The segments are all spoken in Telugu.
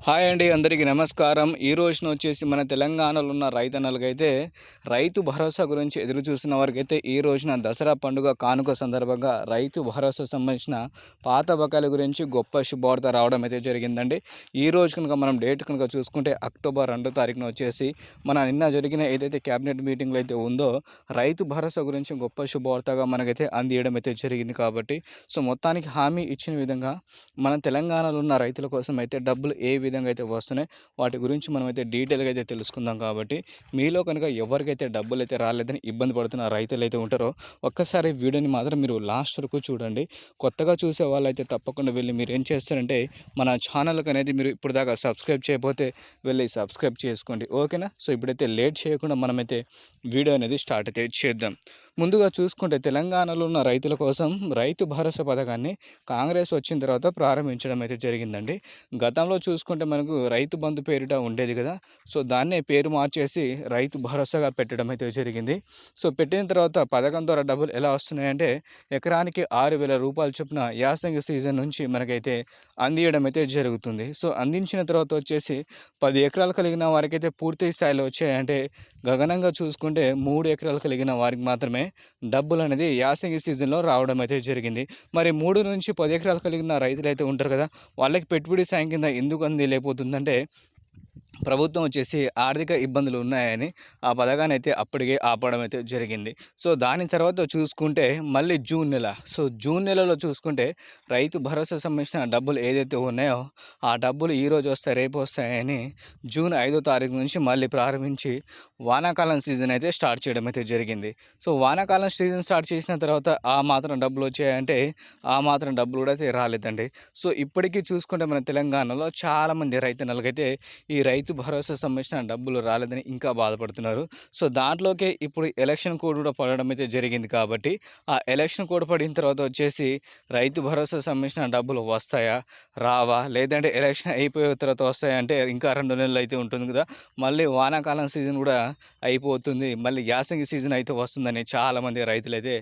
హాయ్ అండి అందరికీ నమస్కారం. ఈ రోజున వచ్చేసి మన తెలంగాణలో ఉన్న రైతన్నలకైతే రైతు భరోసా గురించి ఎదురు చూసిన వారికైతే ఈ రోజున దసరా పండుగ కానుక సందర్భంగా రైతు భరోసా సంబంధించిన పాత బకాయిల గురించి గొప్ప శుభవార్త రావడం అయితే జరిగిందండి. ఈ రోజు కనుక మనం డేట్ కనుక చూసుకుంటే అక్టోబర్ రెండో తారీఖున వచ్చేసి మన నిన్న జరిగిన ఏదైతే క్యాబినెట్ మీటింగ్లో అయితే ఉందో రైతు భరోసా గురించి గొప్ప శుభవార్తగా మనకైతే అందియడం అయితే జరిగింది కాబట్టి సో మొత్తానికి హామీ ఇచ్చిన విధంగా మన తెలంగాణలో ఉన్న రైతుల కోసం అయితే డబ్బులు ఏ విధంగా అయితే వస్తున్నాయి. వాటి గురించి మనం అయితే డీటెయిల్గా అయితే తెలుసుకుందాం కాబట్టి మీలో కనుక ఎవరికైతే డబ్బులు అయితే రాలేదని ఇబ్బంది పడుతున్న రైతులు అయితే ఉంటారో ఒక్కసారి వీడియోని మాత్రం మీరు లాస్ట్ వరకు చూడండి. కొత్తగా చూసే వాళ్ళైతే తప్పకుండా వెళ్ళి మీరు ఏం చేస్తారంటే మన ఛానల్కి అనేది మీరు ఇప్పుడు దాకా సబ్స్క్రైబ్ చేయకపోతే వెళ్ళి సబ్స్క్రైబ్ చేసుకోండి. ఓకేనా? సో ఇప్పుడైతే లేట్ చేయకుండా మనమైతే వీడియో అనేది స్టార్ట్ అయితే చేద్దాం. ముందుగా చూసుకుంటే తెలంగాణలో ఉన్న రైతుల కోసం రైతు భరోసా పథకాన్ని కాంగ్రెస్ వచ్చిన తర్వాత ప్రారంభించడం అయితే జరిగిందండి. గతంలో చూసుకుంటే మనకు రైతు బంధు పేరిట ఉండేది కదా. సో దాన్నే పేరు మార్చేసి రైతు భరోసాగా పెట్టడం అయితే జరిగింది. సో పెట్టిన తర్వాత పథకం ద్వారా డబ్బులు ఎలా వస్తున్నాయంటే ఎకరానికి ఆరు వేల రూపాయలు చొప్పున యాసంగి సీజన్ నుంచి మనకైతే అందియడం అయితే జరుగుతుంది. సో అందించిన తర్వాత వచ్చేసి పది ఎకరాలు కలిగిన వారికైతే పూర్తి స్థాయిలో వచ్చాయంటే గగనంగా చూసుకుంటే మూడు ఎకరాలు కలిగిన వారికి మాత్రమే డబ్బులు అనేది యాసంగి సీజన్లో రావడం అయితే జరిగింది. మరి మూడు నుంచి పది ఎకరాలు కలిగిన రైతులు అయితే ఉంటారు కదా వాళ్ళకి పెట్టుబడి సాయం కింద ఎందుకు అంది లేకపోతుందంటే ప్రభుత్వం వచ్చేసి ఆర్థిక ఇబ్బందులు ఉన్నాయని ఆ పథకాన్ని అయితే అప్పటికే ఆపడం అయితే జరిగింది. సో దాని తర్వాత చూసుకుంటే మళ్ళీ జూన్ నెల. సో జూన్ నెలలో చూసుకుంటే రైతు భరోసా సంబంధించిన డబ్బులు ఏదైతే ఉన్నాయో ఆ డబ్బులు ఈరోజు వస్తాయి రేపు వస్తాయని జూన్ ఐదో తారీఖు నుంచి మళ్ళీ ప్రారంభించి వానాకాలం సీజన్ అయితే స్టార్ట్ చేయడం అయితే జరిగింది. సో వానాకాలం సీజన్ స్టార్ట్ చేసిన తర్వాత ఆ మాత్రం డబ్బులు వచ్చాయంటే ఆ మాత్రం డబ్బులు కూడా అయితే రాలేదండి. సో ఇప్పటికీ చూసుకుంటే మన తెలంగాణలో చాలామంది రైతన్నలకైతే ఈ రైతు రైతు భరోసా సంబంధించిన డబ్బులు రాలేదని ఇంకా బాధపడుతున్నారు. సో దాంట్లోకే ఇప్పుడు ఎలక్షన్ కోడ్ కూడా పడడం అయితే జరిగింది కాబట్టి ఆ ఎలక్షన్ కోడ్ పడిన తర్వాత వచ్చేసి రైతు భరోసా సంబంధించిన డబ్బులు వస్తాయా రావా? లేదంటే ఎలక్షన్ అయిపోయిన తర్వాత వస్తాయా? అంటే ఇంకా రెండు నెలలు అయితే ఉంటుంది కదా. మళ్ళీ వానాకాలం సీజన్ కూడా అయిపోతుంది. మళ్ళీ యాసంగి సీజన్ అయితే వస్తుందని చాలామంది రైతులు అయితే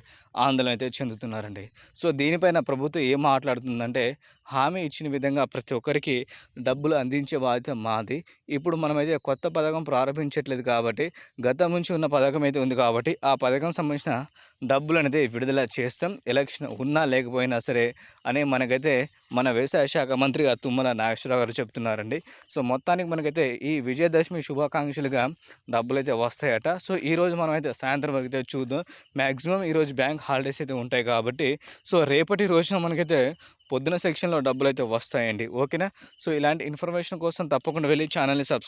ఆందోళన అయితే చెందుతున్నారండి. సో దీనిపైన ప్రభుత్వం ఏం మాట్లాడుతుందంటే హామీ ఇచ్చిన విధంగా ప్రతి ఒక్కరికి డబ్బులు అందించే బాధ్యత మాది. ఇప్పుడు మనమైతే కొత్త పథకం ప్రారంభించట్లేదు కాబట్టి గతం నుంచి ఉన్న పథకం అయితే ఉంది కాబట్టి ఆ పథకం సంబంధించిన డబ్బులు అనేది విడుదల చేస్తాం. ఎలక్షన్ ఉన్నా లేకపోయినా సరే అని మనకైతే మన వ్యవసాయ శాఖ మంత్రిగా తుమ్మల నాగేశ్వరరావు గారు చెప్తున్నారండి. సో మొత్తానికి మనకైతే ఈ విజయదశమి శుభాకాంక్షలుగా డబ్బులు అయితే వస్తాయట. సో ఈరోజు మనం అయితే సాయంత్రం వరకు అయితే చూద్దాం. మ్యాక్సిమం ఈరోజు బ్యాంక్ హాలిడేస్ అయితే ఉంటాయి కాబట్టి సో రేపటి రోజున మనకైతే పొద్దున సెక్షన్లో డబ్బులు అయితే వస్తాయండి. ఓకేనా? సో ఇలాంటి ఇన్ఫర్మేషన్ కోసం తప్పకుండా వెళ్ళి ఛానల్ని సబ్స్క్రైబ్